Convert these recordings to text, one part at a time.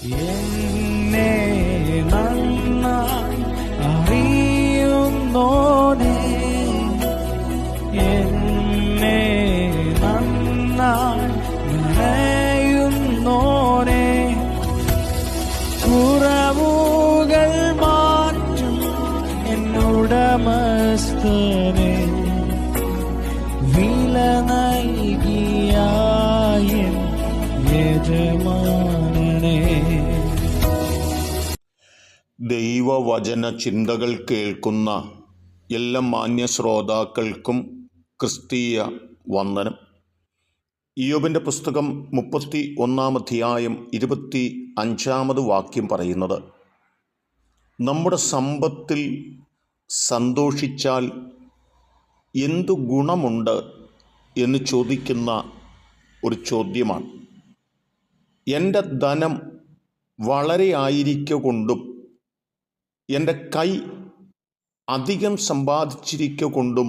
എന്നെ എന്നെ കുറവുകൾ മാറ്റും വില നൽകിയായ യജമാനനെ ദൈവവചന ചിന്തകൾ കേൾക്കുന്ന എല്ലാ മാന്യ ശ്രോതാക്കൾക്കും ക്രിസ്തീയ വന്ദനം. ഇയോബിന്റെ പുസ്തകം മുപ്പത്തി ഒന്നാം അധ്യായം ഇരുപത്തി അഞ്ചാമത് വാക്യം പറയുന്നത് നമ്മുടെ സമ്പത്തിൽ സന്തോഷിച്ചാൽ എന്തു ഗുണമുണ്ട്? എന്ന് ചോദിക്കുന്ന ഒരു ചോദ്യമാണ്. എന്റെ ധനം വളരെ ആയിരിക്ക കൊണ്ടും എന്റെ കൈ അധികം സമ്പാദിച്ചിരിക്ക കൊണ്ടും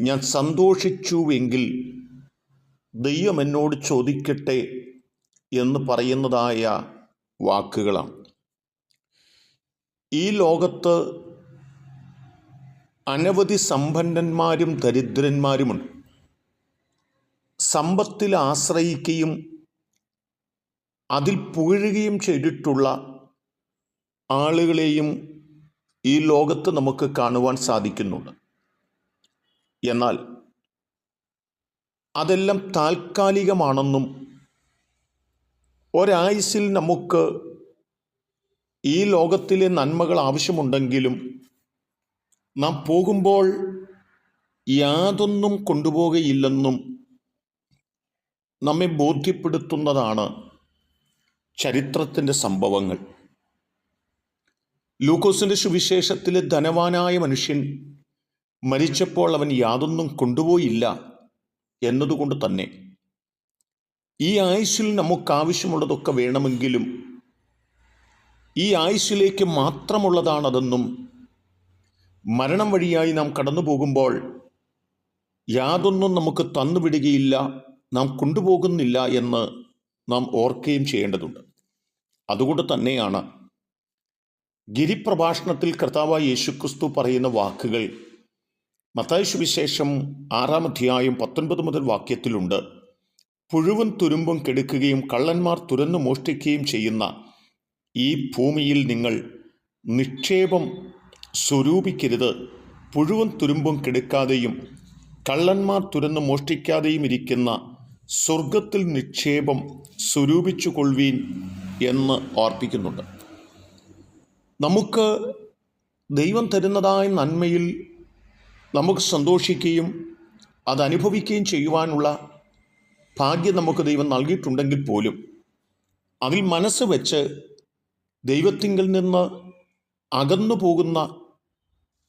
ഞാൻ സന്തോഷിച്ചുവെങ്കിൽ ദൈവം എന്നോട് ചോദിക്കട്ടെ എന്ന് പറയുന്നതായ വാക്കുകളാണ്. ഈ ലോകത്ത് അനവധി സമ്പന്നന്മാരും ദരിദ്രന്മാരുമുണ്ട്. സമ്പത്തിൽ ആശ്രയിക്കുകയും അതിൽ പുകഴുകയും ചെയ്തിട്ടുള്ള ആളുകളെയും ഈ ലോകത്ത് നമുക്ക് കാണുവാൻ സാധിക്കുന്നുണ്ട്. എന്നാൽ അതെല്ലാം താൽക്കാലികമാണെന്നും ഒരായുസിൽ നമുക്ക് ഈ ലോകത്തിലെ നന്മകൾ ആവശ്യമുണ്ടെങ്കിലും നാം പോകുമ്പോൾ യാതൊന്നും കൊണ്ടുപോകയില്ലെന്നും നമ്മെ ബോധ്യപ്പെടുത്തുന്നതാണ് ചരിത്രത്തിന്റെ സംഭവങ്ങൾ. ലൂക്കോസിന്റെ സുവിശേഷത്തിലെ ധനവാനായ മനുഷ്യൻ മരിച്ചപ്പോൾ അവൻ യാതൊന്നും കൊണ്ടുപോയില്ല എന്നതുകൊണ്ട് തന്നെ. ഈ ആയുസ്സിൽ നമുക്ക് ആവശ്യമുള്ളതൊക്കെ വേണമെങ്കിലും ഈ ആയുസ്സിലേക്ക് മാത്രമുള്ളതാണതെന്നും മരണം വഴിയായി നാം കടന്നു പോകുമ്പോൾ യാതൊന്നും നമുക്ക് തന്നുവിടുകയില്ല നാം കൊണ്ടുപോകുന്നില്ല എന്ന് നാം ഓർക്കുകയും ചെയ്യേണ്ടതുണ്ട്. അതുകൊണ്ട് തന്നെയാണ് ഗിരിപ്രഭാഷണത്തിൽ കർത്താവായ യേശുക്രിസ്തു പറയുന്ന വാക്കുകൾ മത്തായ സുവിശേഷം ആറാം അധ്യായം പത്തൊൻപത് മുതൽ വാക്യത്തിലുണ്ട്. പുഴുവും തുരുമ്പും കെടുക്കുകയും കള്ളന്മാർ തുരന്നു മോഷ്ടിക്കുകയും ചെയ്യുന്ന ഈ ഭൂമിയിൽ നിങ്ങൾ നിക്ഷേപം സ്വരൂപിക്കരുത്. പുഴുവും തുരുമ്പും കെടുക്കാതെയും കള്ളന്മാർ തുരന്നു മോഷ്ടിക്കാതെയും ഇരിക്കുന്ന സ്വർഗത്തിൽ നിക്ഷേപം സ്വരൂപിച്ചു കൊള്ളുവീൻ എന്ന് ഓർപ്പിക്കുന്നുണ്ട്. നമുക്ക് ദൈവം തരുന്നതായ നന്മയിൽ നമുക്ക് സന്തോഷിക്കുകയും അത് ചെയ്യുവാനുള്ള ഭാഗ്യം നമുക്ക് ദൈവം നൽകിയിട്ടുണ്ടെങ്കിൽ പോലും അതിൽ മനസ്സ് വെച്ച് ദൈവത്തിങ്കിൽ നിന്ന് അകന്നു പോകുന്ന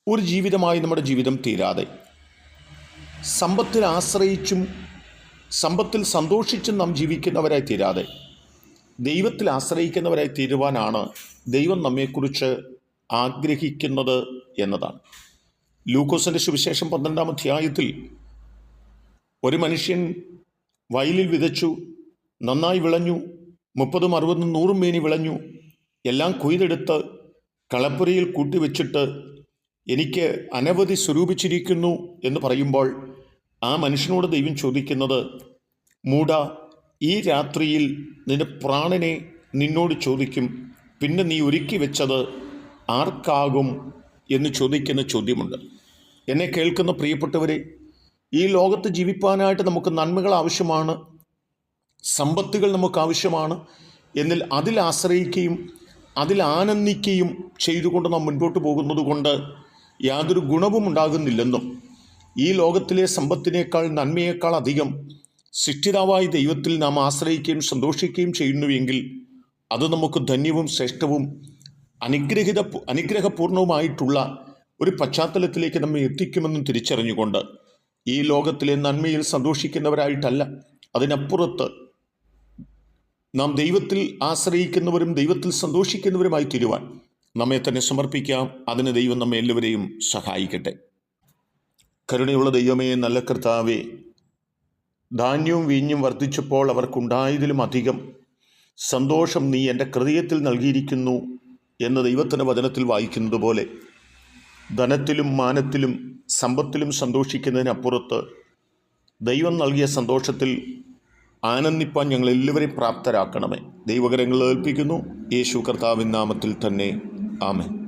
ഒരു ജീവിതമായി നമ്മുടെ ജീവിതം തീരാതെ സമ്പത്തിൽ ആശ്രയിച്ചും സമ്പത്തിൽ സന്തോഷിച്ചും നാം ജീവിക്കുന്നവരായി തീരാതെ ദൈവത്തിൽ ആശ്രയിക്കുന്നവരായി തീരുവാനാണ് ദൈവം നമ്മെക്കുറിച്ച് ആഗ്രഹിക്കുന്നത് എന്നതാണ്. ലൂക്കോസിന്റെ സുവിശേഷം പന്ത്രണ്ടാം അധ്യായത്തിൽ ഒരു മനുഷ്യൻ വയലിൽ വിതച്ചു നന്നായി വിളഞ്ഞു മുപ്പതും അറുപതും നൂറും മേനി വിളഞ്ഞു എല്ലാം കൊയ്തെടുത്ത് കളപ്പുരയിൽ കൂട്ടിവെച്ചിട്ട് എനിക്ക് അനവധി സ്വരൂപിച്ചിരിക്കുന്നു എന്ന് പറയുമ്പോൾ ആ മനുഷ്യനോട് ദൈവം ചോദിക്കുന്നത് മൂട ഈ രാത്രിയിൽ നിന്റെ പ്രാണനെ നിന്നോട് ചോദിക്കും പിന്നെ നീ ഒരുക്കി വെച്ചത് ആർക്കാകും എന്ന് ചോദിക്കുന്ന ചോദ്യമുണ്ട്. എന്നെ കേൾക്കുന്ന പ്രിയപ്പെട്ടവരെ ഈ ലോകത്ത് ജീവിപ്പാനായിട്ട് നമുക്ക് നന്മകൾ ആവശ്യമാണ് സമ്പത്തുകൾ നമുക്ക് ആവശ്യമാണ് എന്നിൽ അതിൽ ആശ്രയിക്കുകയും അതിൽ ആനന്ദിക്കുകയും ചെയ്തുകൊണ്ട് നാം മുൻപോട്ട് പോകുന്നത് കൊണ്ട് യാതൊരു ഗുണവും ഉണ്ടാകുന്നില്ലെന്നും ഈ ലോകത്തിലെ സമ്പത്തിനേക്കാൾ നന്മയേക്കാൾ അധികം സൃഷ്ടിതാവായ ദൈവത്തിൽ നാം ആശ്രയിക്കുകയും സന്തോഷിക്കുകയും ചെയ്യുന്നുവെങ്കിൽ അത് നമുക്ക് ധന്യവും ശ്രേഷ്ഠവും അനുഗ്രഹിത അനുഗ്രഹപൂർണവുമായിട്ടുള്ള ഒരു പശ്ചാത്തലത്തിലേക്ക് നമ്മെ എത്തിക്കുമെന്നും തിരിച്ചറിഞ്ഞുകൊണ്ട് ഈ ലോകത്തിലെ നന്മയിൽ സന്തോഷിക്കുന്നവരായിട്ടല്ല അതിനപ്പുറത്ത് നാം ദൈവത്തിൽ ആശ്രയിക്കുന്നവരും ദൈവത്തിൽ സന്തോഷിക്കുന്നവരുമായി തീരുവാൻ നമ്മെ തന്നെ സമർപ്പിക്കാം. അതിന് ദൈവം നമ്മെ എല്ലാവരെയും സഹായിക്കട്ടെ. കരുണയുള്ള ദൈവമേ നല്ല കർത്താവേ ധാന്യവും വീഞ്ഞും വർദ്ധിച്ചപ്പോൾ അവർക്കുണ്ടായതിലും അധികം സന്തോഷം നീ എന്റെ ഹൃദയത്തിൽ നൽകിയിരിക്കുന്നു എന്ന് ദൈവത്തിന്റെ വചനത്തിൽ വായിക്കുന്നത് പോലെ ധനത്തിലും മാനത്തിലും സമ്പത്തിലും സന്തോഷിക്കുന്നതിനപ്പുറത്ത് ദൈവം നൽകിയ സന്തോഷത്തിൽ ആനന്ദിപ്പാൻ ഞങ്ങൾ എല്ലാവരെയും പ്രാപ്തരാക്കണമേ. ദൈവകരങ്ങൾ ഏൽപ്പിക്കുന്നു. യേശു കർത്താവിൻ നാമത്തിൽ തന്നെ. ആമേൻ.